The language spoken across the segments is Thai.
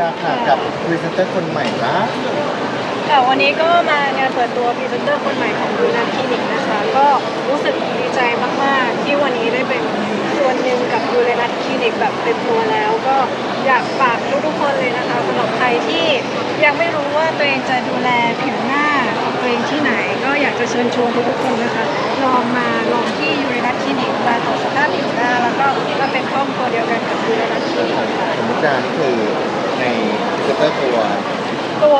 ดาค่ะกับพรีเซนเตอร์คนใหม่ล่าสุดค่ะวันนี้ก็มางานเปิดตัวพรีเซนเตอร์คนใหม่ของดูนัทคลินิกนะคะ ก็รู้สึกดีใจมากๆ ที่วันนี้ได้เป็นส่วนหนึ่งกับดูเลนัทคลินิกแบบเต็มตัวแล้ว ก็อยากฝากทุกๆคนเลยนะคะสำหรับใครที่ยังไม่รู้ว่าตัวเองจะดูแลผิวหน้าของตัวเองที่ไหน ก็อยากจะเชิญชวนทุกๆคนนะคะลองมาลองที่ยูเรนัทคลินิกมาตรวจสภาพผิวหน้า แล้วก็มาเป็นครอบครัวเดียวกันกับยูเรนัทคลินิกค่ะ สมมติดานี่คือ ในพรีเซนเตอร์ตัว ตัว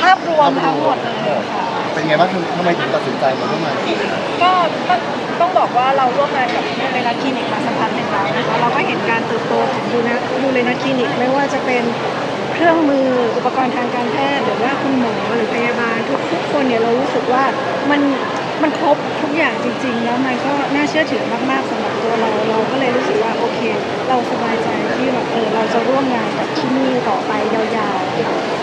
ภาพรวมทั้งหมดเลยค่ะ เป็นไงบ้างทำไมถึงตัดสินใจมาร่วมงานอีกก็ต้องต้องบอกว่าเราร่วมงานกับยูเรนัทคลินิกมาสักพักหนึ่งแล้วนะคะเราก็เห็นการเติบโตของยูเรนัทยูเรนัทคลินิกไม่ว่าจะเป็นเครื่องมืออุปกรณ์ทางการแพทย์หรือว่าคุณหมอหรือพยาบาลทุกทุกคนเนี่ยเรารู้สึกว่ามันมันครบทุกอย่างจริง ๆ แล้วมันก็น่าเชื่อถือมากๆสำหรับตัวเราเราก็เลยรู้สึกว่าโอเค เราสบายใจที่แบบเออเราจะร่วมงานกับที่นี่ ต่อไปยาว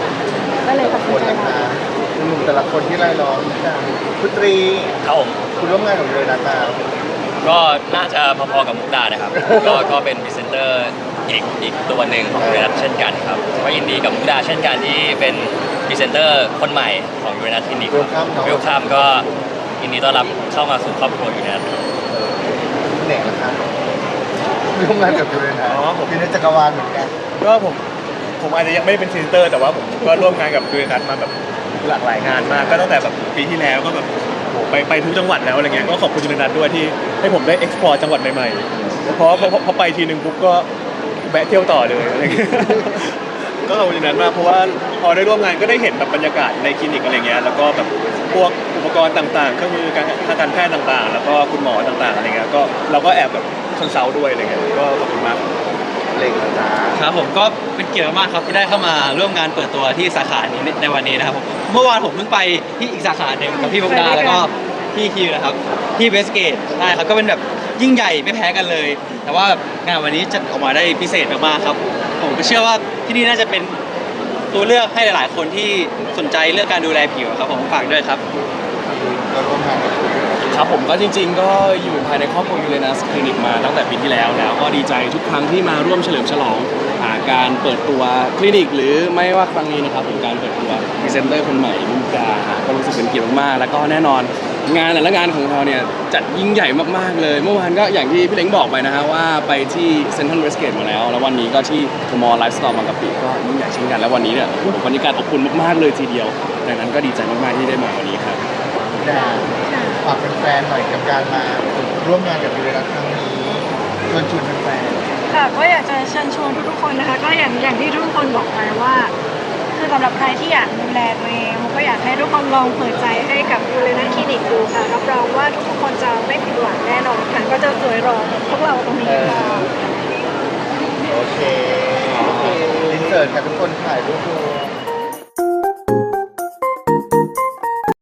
ๆ ก็เลยตัดคสินนใจละมาคะหนุ่มแต่ละคนที่ไล่ล้อมกันคุณตรีครับผมคุณร่วมงานกับเรนาตาก็น่าจะพอๆกับมุกดานะครับ ก็ก็เป็นพรีเซนเตอร์อีกอีกตัวหนึ่งของยูเรนัทเช่นกันครับก็ยินดีกับมุกดาเช่นกันที่เป็นพรีเซนเตอร์คนใหม่ของยูเรนัทคลินิกเวลคัมเนาะเวลคัมก็ยินดีต้อนรับเข้ามาสู่ครอบครัวยูเรนัทคุณเอกนะคะร่วมงานกับเรนาอ๋อผมอยู่ในจักรวาลเหมือนกันก็ผม ผมอาจจะยังไม่เป็นพรีเซนเตอร์ แต่ว่าผมก็ร่วมงานกับดูนัทมาแบบหลากหลายงานมากก็ตั้งแต่แบบปีที่แล้วก็แบบโหไปไปทุกจังหวัดแล้วอะไรเงี้ยก็ขอบคุณดูนัทด้วยที่ให้ผมได้เอ็กซ์พอร์ตจังหวัดใหม่ๆเพราะพอพอไปทีนึงปุ๊บก็แวะเที่ยวต่อเลยอะไรเงี้ยก็ขอบคุณนัทมากเพราะว่าพอได้ร่วมงานก็ได้เห็นแบบบรรยากาศในคลินิกอะไรเงี้ยแล้วก็แบบพวกอุปกรณ์ต่างๆเครื่องมือการทางการแพทย์ต่างๆ แล้วก็คุณหมอต่างๆอะไรเงี้ยก็เราก็แอบแบบคอนซัลท์ด้วยอะไรเงี้ยก็ขอบคุณมากเล็กนะจ๊ะ ครับผมก็เป็นเกียรติมากๆครับที่ได้เข้ามาร่วมงานเปิดตัวที่สาขานี้ในวันนี้นะครับผมเมื่อวานผมเพิ่งไปที่อีกสาขาหนึ่งกับพี่มุกดาแล้วก็พี่คิวนะครับที่เวสเกตใช่ครับก็เป็นแบบยิ่งใหญ่ไม่แพ้กันเลย แต่ว่าแบบงานวันนี้จัดออกมาได้พิเศษมากๆครับ ผมก็เชื่อว่าที่นี่น่าจะเป็นตัวเลือกให้หลาย ๆ คนที่สนใจเรื่องการดูแลผิวครับผมฝากด้วยครับก็ร่วมงานกับคุณครับผมก็จริง ๆ ก็อยู่ภายในครอบครัวยูเรนัสคลินิกมาตั้งแต่ปีที่แล้วแล้วก็ดีใจทุกครั้งที่มาร่วมเฉลิมฉลอง หาการเปิดตัวคลินิก หรือไม่ว่าครั้งนี้นะครับผมการเปิดตัวพรีเซนเตอร์คนใหม่มุกดาก็รู้สึกเป็นเกียรติมากๆแล้วก็แน่นอน งานแต่ละงานของเราเนี่ยจัดยิ่งใหญ่มากๆเลย เมื่อวานก็อย่างที่พี่เล้งบอกไปนะฮะว่าไปที่เซ็นทรัลเวสเกตมาแล้ว แล้ววันนี้ก็ที่ทมอลล์ไลฟ์สไตล์บางกะปิก็ยิ่งใหญ่เช่นกันแล้ววันนี้เนี่ยบรรยากาศอบอุ่นมากๆเลยทีเดียวดังนั้นก็ดีใจมากๆที่ได้มาวันนี้ครับดาฝากแฟนๆหน่อยกับการมาร่วมงานกับเรนาครั้งนี้ชวนชวน ค่ะก็อยากจะเชิญชวนทุกๆคนนะคะ ก็อย่างอย่างที่ทุกคนบอกไปว่า คือสำหรับใครที่อยากดูแลตัวเองก็อยากให้ทุกคนลองเปิดใจให้กับดูเลยนะคลินิกดูค่ะรับรองว่าทุกๆคนจะไม่ผิดหวังแน่นอนค่ะก็จะสวยรอพวกเราตรงนี้ค่ะๆโอเคอินเสิร์ตกับทุกคนถ่ายรูปด้วย